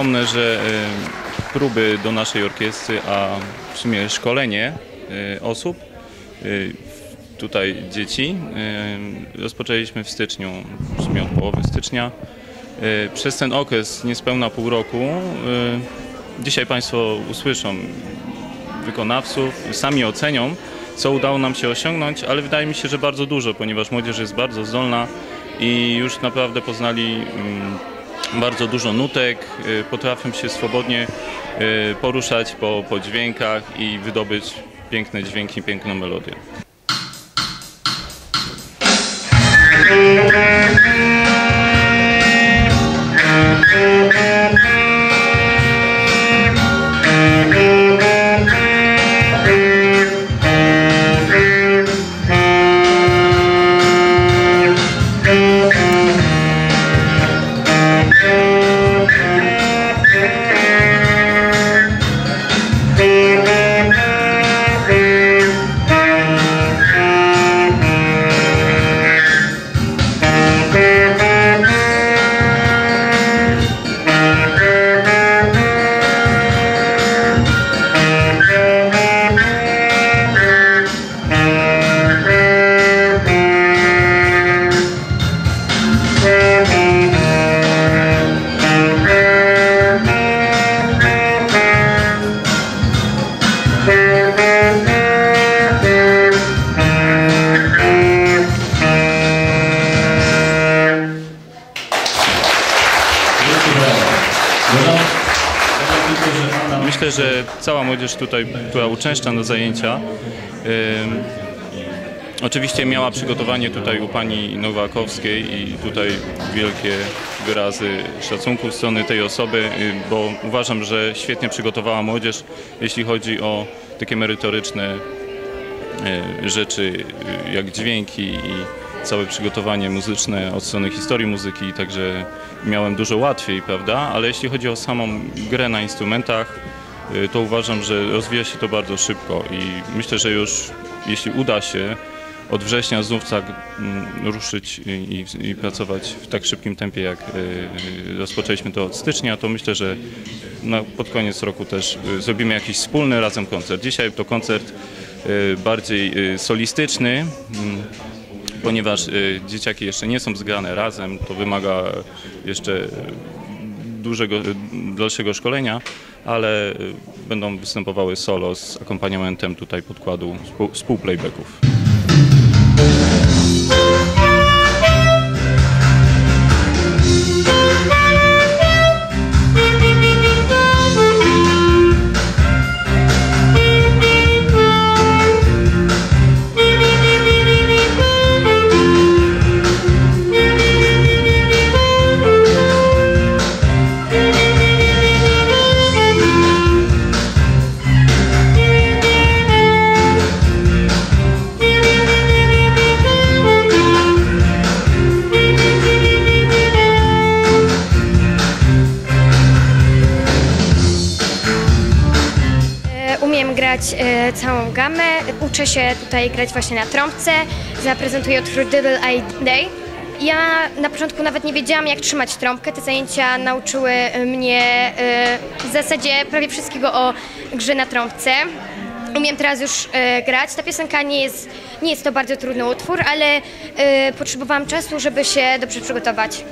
Wspomnę, że y, próby do naszej orkiestry, a w sumie szkolenie y, osób, y, tutaj dzieci, rozpoczęliśmy w styczniu, w sumie od połowy stycznia. Przez ten okres niespełna pół roku, dzisiaj Państwo usłyszą wykonawców, sami ocenią, co udało nam się osiągnąć, ale wydaje mi się, że bardzo dużo, ponieważ młodzież jest bardzo zdolna i już naprawdę poznali mm, bardzo dużo nutek, y, potrafią się swobodnie y, poruszać po, po dźwiękach i wydobyć piękne dźwięki, piękną melodię. Że cała młodzież tutaj, która uczęszcza na zajęcia, oczywiście miała przygotowanie tutaj u pani Nowakowskiej i tutaj wielkie wyrazy szacunku z strony tej osoby, y, bo uważam, że świetnie przygotowała młodzież, jeśli chodzi o takie merytoryczne y, rzeczy, y, jak dźwięki i całe przygotowanie muzyczne od strony historii muzyki, także miałem dużo łatwiej, prawda? Ale jeśli chodzi o samą grę na instrumentach, to uważam, że rozwija się to bardzo szybko i myślę, że już jeśli uda się od września znów tak mm, ruszyć i, i, pracować w tak szybkim tempie, jak y, rozpoczęliśmy to od stycznia, to myślę, że na, pod koniec roku też y, zrobimy jakiś wspólny razem koncert. Dzisiaj to koncert y, bardziej y, solistyczny, mm, ponieważ y, dzieciaki jeszcze nie są zgrane razem, to wymaga jeszcze dużego, y, dalszego szkolenia, ale y, będą występowały solo z akompaniamentem tutaj podkładu współ- współplaybacków. Umiem grać e, całą gamę. Uczę się tutaj grać właśnie na trąbce. Zaprezentuję utwór Diddle I Day. Ja na początku nawet nie wiedziałam, jak trzymać trąbkę. Te zajęcia nauczyły mnie e, w zasadzie prawie wszystkiego o grze na trąbce. Umiem teraz już e, grać. Ta piosenka nie jest, nie jest to bardzo trudny utwór, ale e, potrzebowałam czasu, żeby się dobrze przygotować.